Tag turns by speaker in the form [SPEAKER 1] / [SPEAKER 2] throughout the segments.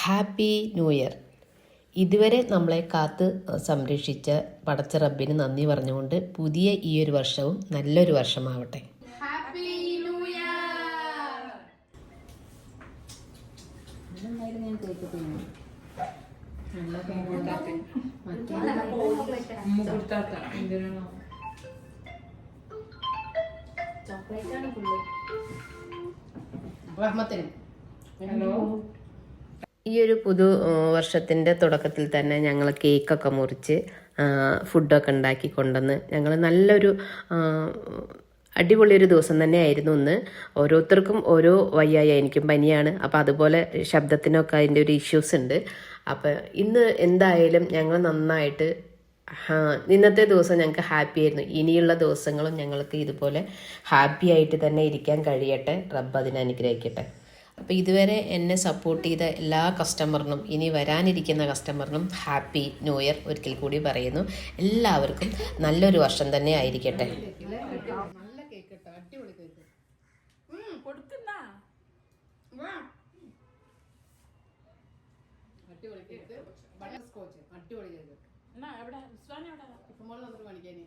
[SPEAKER 1] Happy new year. ഇതുവരെ നമ്മളെ കാത്ത് സംരക്ഷിച്ച പടച്ച റബ്ബിന് നന്ദി പറഞ്ഞുകൊണ്ട് പുതിയ ഈ ഒരു വർഷവും നല്ലൊരു വർഷമാവട്ടെ. ഈ ഒരു പുതു വർഷത്തിന്റെ തുടക്കത്തിൽ തന്നെ ഞങ്ങൾ കേക്കൊക്കെ മുറിച്ച് ഫുഡൊക്കെ ഉണ്ടാക്കി കൊണ്ടുവന്ന് ഞങ്ങൾ നല്ലൊരു അടിപൊളി ഒരു ദിവസം തന്നെയായിരുന്നു ഇന്ന്. ഓരോരുത്തർക്കും ഓരോ വയ്യായ എനിക്കും പനിയാണ്. അപ്പോൾ അതുപോലെ ശബ്ദത്തിനൊക്കെ അതിന്റെ ഒരു ഇഷ്യൂസ് ഉണ്ട്. അപ്പോൾ ഇന്ന് എന്തായാലും ഞങ്ങൾ നന്നായിട്ട് ഇന്നത്തെ ദിവസം ഞങ്ങൾക്ക് ഹാപ്പി ആയിരുന്നു. ഇനിയുള്ള ദിവസങ്ങളും ഞങ്ങൾക്ക് ഇതുപോലെ ഹാപ്പി ആയിട്ട് തന്നെ ഇരിക്കാൻ കഴിയട്ടെ. റബ്ബ് അതിനെ അനുഗ്രഹിക്കട്ടെ. അപ്പോൾ ഇതുവരെ എന്നെ സപ്പോർട്ട് ചെയ്ത എല്ലാ കസ്റ്റമറിനും ഇനി വരാനിരിക്കുന്ന കസ്റ്റമറിനും ഹാപ്പി ന്യൂ ഇയർ ഒരിക്കൽ കൂടി പറയുന്നു. എല്ലാവർക്കും നല്ലൊരു വർഷം തന്നെ ആയിരിക്കട്ടെ.
[SPEAKER 2] നല്ല കേക്ക് കേട്ടോ. അടിപൊളി കേക്ക്. അടിപൊളി കേക്ക്. Butterscotch. അടിപൊളി കേക്ക്. ഇപ്പം മോൾ വന്നിട്ട് കാണിക്കാനി.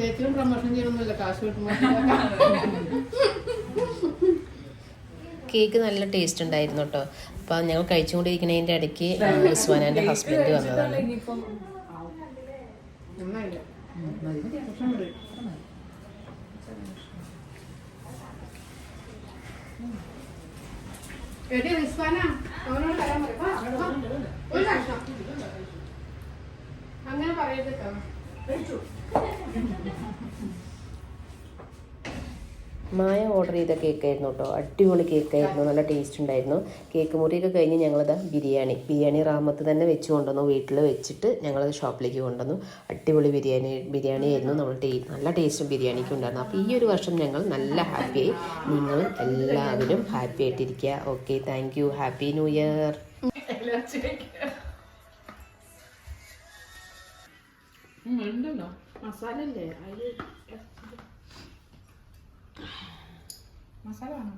[SPEAKER 2] കേക്കിലും പ്രമോഷൻ ചെയ്യണമെന്നില്ല കാശ് കിട്ടുമ്പോൾ
[SPEAKER 1] കേക്ക് നല്ല ടേസ്റ്റ് ഉണ്ടായിരുന്നു കേട്ടോ. അപ്പോൾ ഞങ്ങൾ കഴിച്ചുകൊണ്ടിരിക്കുന്നതിന്റെ ഇടയ്ക്ക് ഉസ്മാനാന്റെ ഹസ്ബൻഡ് വന്നതാണ്.
[SPEAKER 2] എടി അവനോട് പറയും അങ്ങനെ പറയരുത് കേട്ടോ.
[SPEAKER 1] മായ ഓർഡർ ചെയ്ത കേക്കായിരുന്നു കേട്ടോ. അടിപൊളി കേക്കായിരുന്നു നല്ല ടേസ്റ്റ് ഉണ്ടായിരുന്നു. കേക്ക് മുറിയൊക്കെ കഴിഞ്ഞ് ഞങ്ങളത് ബിരിയാണി. ബിരിയാണി റാമത്ത് തന്നെ വെച്ച് കൊണ്ടുവന്നു. വീട്ടിൽ വെച്ചിട്ട് ഞങ്ങളത് ഷോപ്പിലേക്ക് കൊണ്ടുവന്നു. അടിപൊളി ബിരിയാണി ബിരിയാണി ആയിരുന്നു നമ്മൾ ടേ നല്ല ടേസ്റ്റും ബിരിയാണിക്കും ഉണ്ടായിരുന്നു. അപ്പോൾ ഈ ഒരു വർഷം ഞങ്ങൾ നല്ല ഹാപ്പിയായി നിങ്ങൾ എല്ലാവരും ഹാപ്പി ആയിട്ടിരിക്കുക. Okay thank you happy new year
[SPEAKER 2] ഉണ്ടല്ലോ. മസാല അല്ലേ അതിൽ മസാല വേണോ.